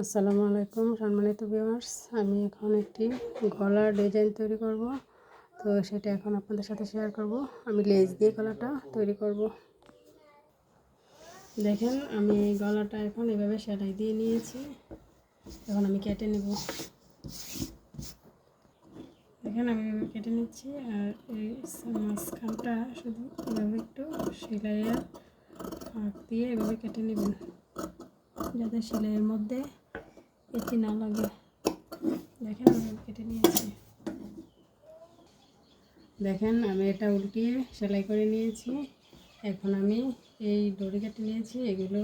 আসসালামু আলাইকুম সম্মানিত ভিউয়ার্স আমি এখন একটি গলার ডিজাইন তৈরি করব। তো সেটা এখন আপনাদের সাথে শেয়ার করব। আমি লেজ দিয়ে গলাটা তৈরি করব। দেখেন, আমি গলাটা এখন এভাবে সেলাই দিয়ে নিয়েছি। এখন আমি কেটে নেব। দেখেন, আমি এভাবে কেটে নিচ্ছি। আর এই মাঝখানটা শুধু এভাবে একটু সেলাইয়ের ফাঁক দিয়ে এভাবে কেটে নেবেন। যাতে সেলাইয়ের মধ্যে এটি না লাগে। দেখেন আমি কেটে নিয়েছি। দেখেন আমি এটা উল্টিয়ে সেলাই করে নিয়েছি। এখন আমি এই দড়ি কেটে নিয়েছি, এগুলো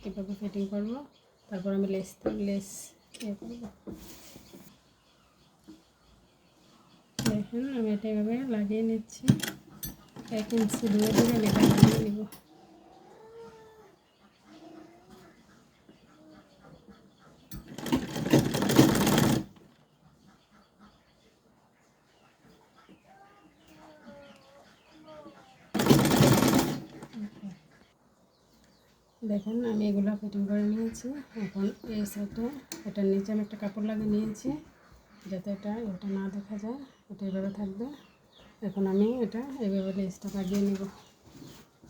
কীভাবে ফিটিং করব। তারপর আমি লেস লেস ইয়ে করব। দেখেন আমি এটা এভাবে লাগিয়ে নিচ্ছি। এক ইঞ্চি দূরে দূরে লাগিয়ে নেব। দেখেন, আমি এগুলো ফিটিং করে নিয়েছি। এখন এই সাইডে এটার নিচে আমি একটা কাপড় লাগিয়ে নিয়েছি, যাতে এটা এটা না দেখা যায়, এটা এভাবে থাকবে। এখন আমি এটা এভাবে লেসটা লাগিয়ে নেব।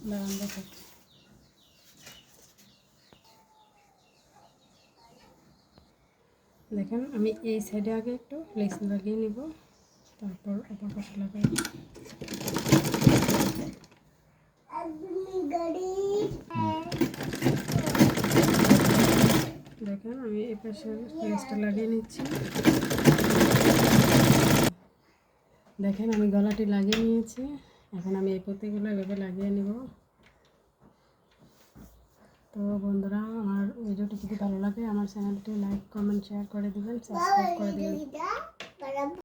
দাঁড়ান, দেখো। দেখেন, আমি এই সাইডে আগে একটু লেস লাগিয়ে নিব, তারপর অপর পাশে লাগাই দেখেন আমি এই পাশে পেঁয়াজটা লাগিয়ে নিচ্ছি। দেখেন, আমি গলাটি লাগিয়ে নিয়েছি। এখন আমি এই পতিগুলো এভাবে লাগিয়ে নিব। তো বন্ধুরা, আমার ভিডিওটি যদি ভালো লাগে, আমার চ্যানেলটি লাইক, কমেন্ট, শেয়ার করে দেবেন, সাবস্ক্রাইব করে দেবেন।